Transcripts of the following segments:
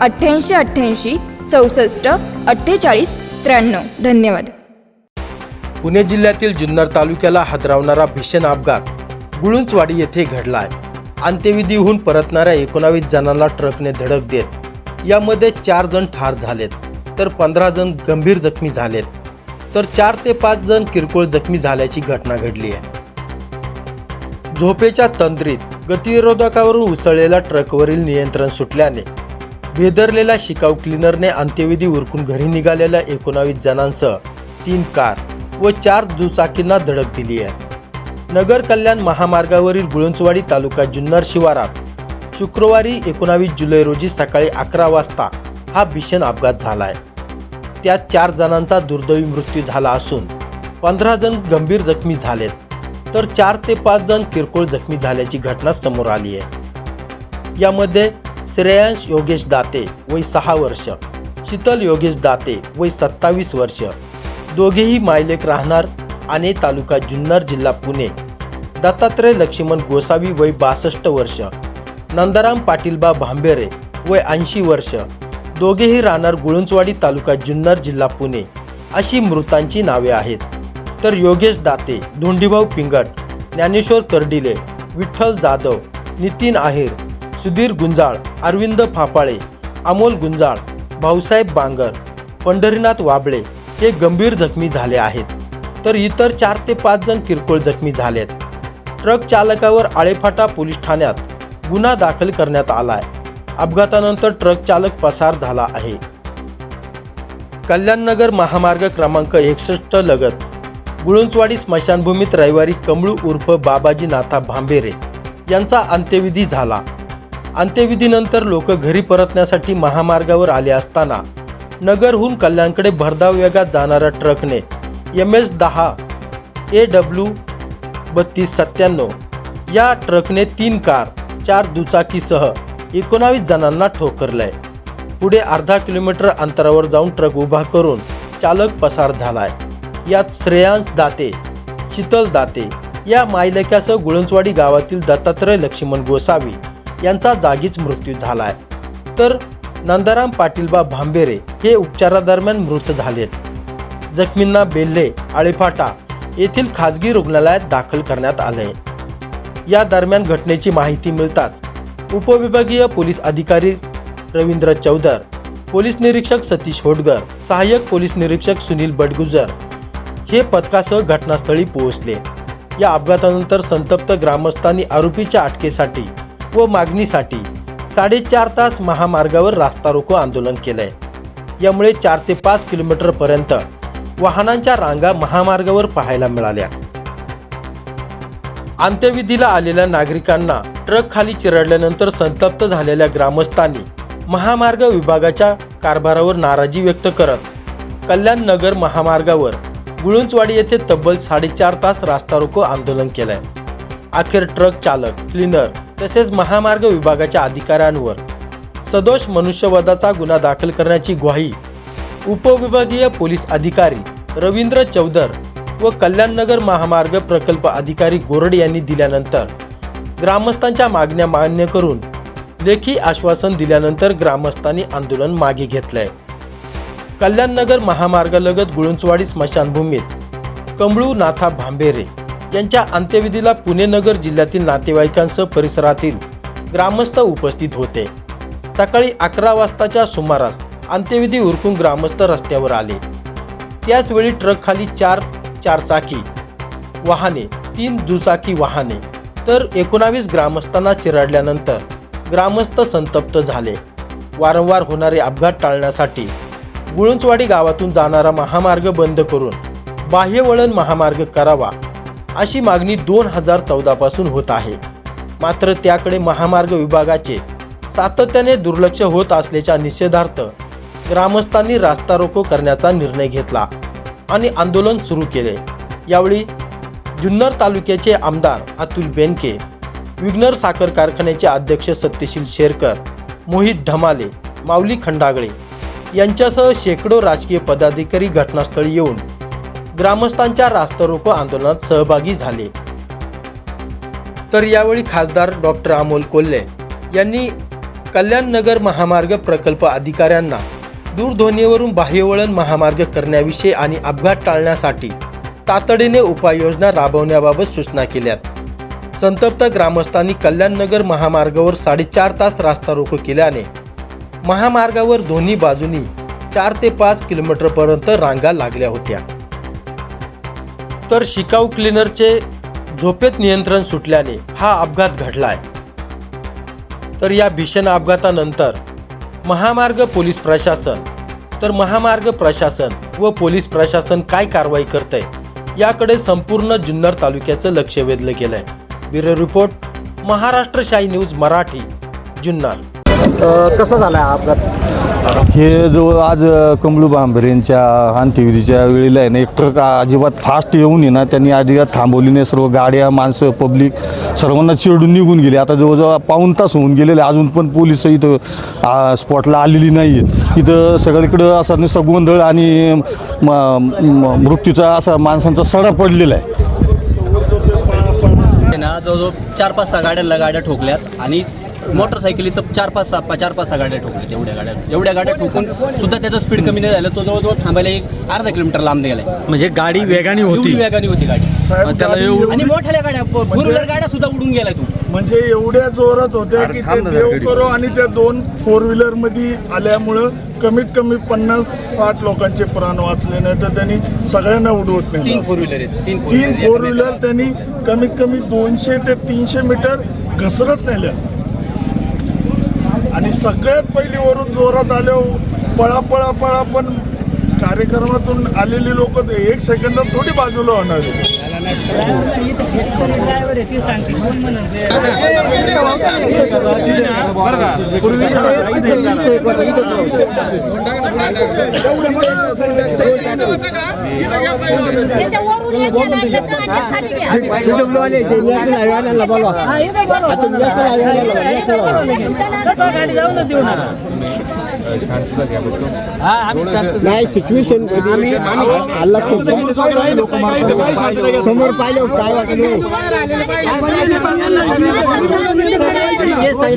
अठ्ठ्याऐंशी अठ्ठ्याऐंशी चौसष्ट अठ्ठेचाळीस त्र्याण्णव. धन्यवाद. पुणे जिल्ह्यातील जुन्नर तालुक्याला हादरावणारा भीषण अपघात गुळुंचवाडी येथे घडला आहे अंत्यविधीहून परतणाऱ्या एकोणावीस जणांना ट्रकने धडक देत यामध्ये चार जण ठार झालेत तर पंधरा जण गंभीर जखमी झालेत. तर चार ते पाच जण किरकोळ जखमी झाल्याची घटना घडली आहे. झोपेच्या तंद्रीत गतिरोधकावरून उसळलेल्या ट्रकवरील नियंत्रण सुटल्याने वेदरलेला शिकाऊ क्लिनरने अंत्यविधी उरकून घरी निघालेल्या एकोणावीस जणांसह तीन कार व चार दुचाकींना धडक दिली आहे. नगर कल्याण महामार्गावरील गुळंचवाडी तालुका जुन्नर शिवारात शुक्रवारी एकोणावीस जुलै रोजी सकाळी अकरा वाजता हा भीषण अपघात झाला आहे त्यात चार जणांचा दुर्दैवी मृत्यू झाला असून पंधरा जण गंभीर जखमी झालेत तर चार ते पाच जण किरकोळ जखमी झाल्याची घटना समोर आली आहे. यामध्ये श्रेयांश योगेश दाते वय सहा वर्ष शीतल योगेश दाते वय सत्तावीस वर्ष. दोघेही मायलेक राहणार आणे तालुका जुन्नर जिल्हा पुणे. दत्तात्रय लक्ष्मण गोसावी वय बासष्ट वर्ष नंदाराम पाटीलबा भांबेरे वय ऐंशी वर्ष. दोघेही राहणार गुळुंचवाडी तालुका जुन्नर जिल्हा पुणे अशी मृतांची नावे आहेत. तर योगेश दाते धोंडीभाऊ पिंगट ज्ञानेश्वर कर्डिले विठ्ठल जाधव नितीन आहेर सुधीर गुंजाळ अरविंद फाफाळे अमोल गुंजाळ भाऊसाहेब बांगर पंढरीनाथ वाबळे हे गंभीर जखमी झाले आहेत. तर इतर चार ते पाच जण किरकोळ जखमी झालेत. ट्रक चालकावर आळेफाटा पोलीस ठाण्यात गुन्हा दाखल करण्यात आलाय. अपघातानंतर ट्रक चालक पसार झाला आहे. कल्याणनगर महामार्ग क्रमांक एकसष्ट लगत गुळुंचवाडी स्मशानभूमीत रविवारी कमळू उर्फ बाबाजी नाथा भांबेरे यांचा अंत्यविधी झाला. अंत्यविधीनंतर लोक घरी परतण्यासाठी महामार्गावर आले असताना नगरहून कल्याणकडे भरधाव वेगात जाणाऱ्या ट्रकने एम एस दहा ए डब्ल्यू बत्तीस सत्त्याण्णव या ट्रकने तीन कार चार दुचाकीसह एकोणावीस जणांना ठोकरलंय. पुढे अर्धा किलोमीटर अंतरावर जाऊन ट्रक उभा करून चालक पसार झालाय. यात श्रेयांश दाते शीतल दाते या मायलेक्यासह गुळंचवाडी गावातील दत्तात्रय लक्ष्मण गोसावी यांचा जागीच मृत्यू झालाय. तर नंदाराम पाटीलबा भांबेरे हे उपचारादरम्यान मृत झालेत. जखमींना बेल्हे आळेफाटा येथील खाजगी रुग्णालयात दाखल करण्यात आले या दरम्यान घटनेची माहिती मिळताच उपविभागीय पोलीस अधिकारी रवींद्र चौधर पोलीस निरीक्षक सतीश होडगर सहाय्यक पोलीस निरीक्षक सुनील बडगुजर हे पथकासह घटनास्थळी पोहोचले. या अपघातानंतर संतप्त ग्रामस्थांनी आरोपीच्या अटकेसाठी व मागणीसाठी साडेचार तास महामार्गावर रास्ता रोको आंदोलन केलंय. यामुळे चार ते पाच किलोमीटर पर्यंत वाहनांच्या रांगा महामार्गावर पाहायला मिळाल्या. अंत्यविधीला आलेल्या नागरिकांना ट्रक खाली चिरडल्यानंतर संतप्त झालेल्या ग्रामस्थांनी महामार्ग विभागाच्या कारभारावर नाराजी व्यक्त करत कल्याण नगर महामार्गावर गुळुंचवाडी येथे तब्बल साडेचार तास रास्ता रोको आंदोलन केलंय. अखेर ट्रक चालक क्लिनर तसेच महामार्ग विभागाच्या अधिकाऱ्यांवर सदोष मनुष्यवधाचा गुन्हा दाखल करण्याची ग्वाही उपविभागीय पोलीस अधिकारी रवींद्र चौधर व कल्याणनगर महामार्ग प्रकल्प अधिकारी गोरड यांनी दिल्यानंतर ग्रामस्थांच्या मागण्या मान्य करून लेखी आश्वासन दिल्यानंतर ग्रामस्थांनी आंदोलन मागे घेतलंय. कल्याणनगर महामार्गालगत गुळुंचवाडी स्मशानभूमीत कमळू नाथा भांबेरे यांच्या अंत्यविधीला पुणे नगर जिल्ह्यातील नातेवाईकांसह परिसरातील ग्रामस्थ उपस्थित होते. सकाळी अकरा वाजताच्या सुमारास अंत्यविधी उरकून ग्रामस्थ रस्त्यावर आले. त्याचवेळी ट्रकखाली चार चारचाकी वाहने तीन दुचाकी वाहने तर एकोणावीस ग्रामस्थांना चिरडल्यानंतर ग्रामस्थ संतप्त झाले. वारंवार होणारे अपघात टाळण्यासाठी गुळुंचवाडी गावातून जाणारा महामार्ग बंद करून बाह्यवळण महामार्ग करावा अशी मागणी दोन हजार चौदापासून होत आहे. मात्र त्याकडे महामार्ग विभागाचे सातत्याने दुर्लक्ष होत असल्याच्या निषेधार्थ ग्रामस्थांनी रास्ता रोको करण्याचा निर्णय घेतला आणि आंदोलन सुरू केले. यावेळी जुन्नर तालुक्याचे आमदार अतुल बेनके विग्नर साखर कारखान्याचे अध्यक्ष सत्यशील शेरकर मोहित ढमाले माऊली खंडागळे यांच्यासह शेकडो राजकीय पदाधिकारी घटनास्थळी येऊन ग्रामस्थांच्या रास्ता रोको आंदोलनात सहभागी झाले. तर यावेळी खासदार डॉक्टर अमोल कोल्हे यांनी कल्याणनगर महामार्ग प्रकल्प अधिकाऱ्यांना दूरध्वनीवरून बाह्यवळण महामार्ग करण्याविषयी आणि अपघात टाळण्यासाठी तातडीने उपाययोजना राबवण्याबाबत सूचना केल्यात. संतप्त ग्रामस्थांनी कल्याणनगर महामार्गावर साडेचार तास रास्ता रोको केल्याने महामार्गावर दोन्ही बाजूनी चार ते पाच किलोमीटरपर्यंत रांगा लागल्या होत्या. तर शिकाऊ क्लिनरचे झोपेत नियंत्रण सुटल्याने हा अपघात घडलाय. तर या भीषण अपघातानंतर महामार्ग पोलीस प्रशासन तर महामार्ग प्रशासन व पोलीस प्रशासन काय कारवाई करतंय याकडे संपूर्ण जुन्नर तालुक्याचं लक्ष वेधलं गेलंय. ब्युरो रिपोर्ट महाराष्ट्र शाही न्यूज मराठी जुन्नर. कसा झाला हा अपघात? हे जो आज कमलू बांबरेंच्या अंत्यविधीच्या वेळेला आहे ना एक ट्रक अजिबात फास्ट येऊन आहे ना त्यांनी अजिबात थांबवली नाही सर्व गाड्या माणसं पब्लिक सर्वांना चिरडून निघून गेले. आता जवळजवळ पाऊन तास होऊन गेलेले अजून पण पोलीस इथं स्पॉटला आलेली नाही आहेत. इथं सगळीकडं असा नुसता गोंधळ आणि मृत्यूचा असा माणसांचा सडा पडलेला आहे आहे. ना जवळजवळ चार पाच सहा गाड्यांना गाड्या ठोकल्यात आणि मोटरसायकली तर चार पाच सहा चार पाच सहा गाड्या ठोकल्यात एवढ्या गाड्या एवढ्या गाड्या ठोकून सुद्धा त्याचं स्पीड कमी नाही झालं. तो जवळजवळ थांबायला एक अर्धा किलोमीटर लांब गेलाय म्हणजे गाडी वेगाने एवढी होती. वेगाने होती गाडी. त्याला एवढं आणि मोठ्या गाड्या फोर व्हीलर गाड्या सुद्धा उडून गेलाय तू म्हणजे एवढ्या जोरात होत्या की ते देव करो आणि त्या दोन फोर व्हीलरमध्ये आल्यामुळं कमीत कमी पन्नास साठ लोकांचे प्राण वाचले नाही तर त्यांनी सगळ्यांना उडवत नाही तीन फोर व्हीलर आहेत. तीन फोर तीन फोर व्हीलर त्यांनी कमीत कमी दोनशे ते तीनशे मीटर घसरत नेल्या. आणि सगळ्यात पहिली वरून जोरात आल्या पळा पळा पळा पण कार्यक्रमातून आलेली लोक एक सेकंदात थोडी बाजूला होणार आहे. त्याच्यावरून एक गेला, एक गाडी खाली घ्या. हा, इथं बोलवा. जाऊ ना देऊ ना. नाही सिच्युएशन खूप समोर पाहिलं काय वाटलं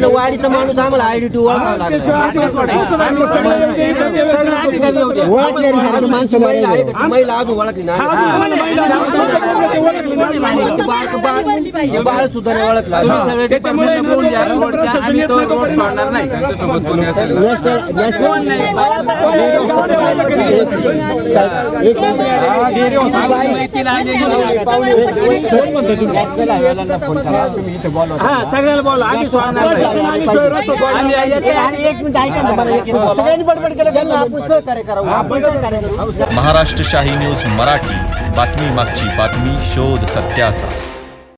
वाडीचा माणूस आम्हाला आयडी टू ओळखले माणसं महिला अजून ओळखली नाही बाळ- सुद्धा नाही ओळखला सगळ्याला बोला आम्ही एक मिनिट महाराष्ट्र शाही न्यूज मराठी. बातमी मागची बातमी शोध सत्याचा.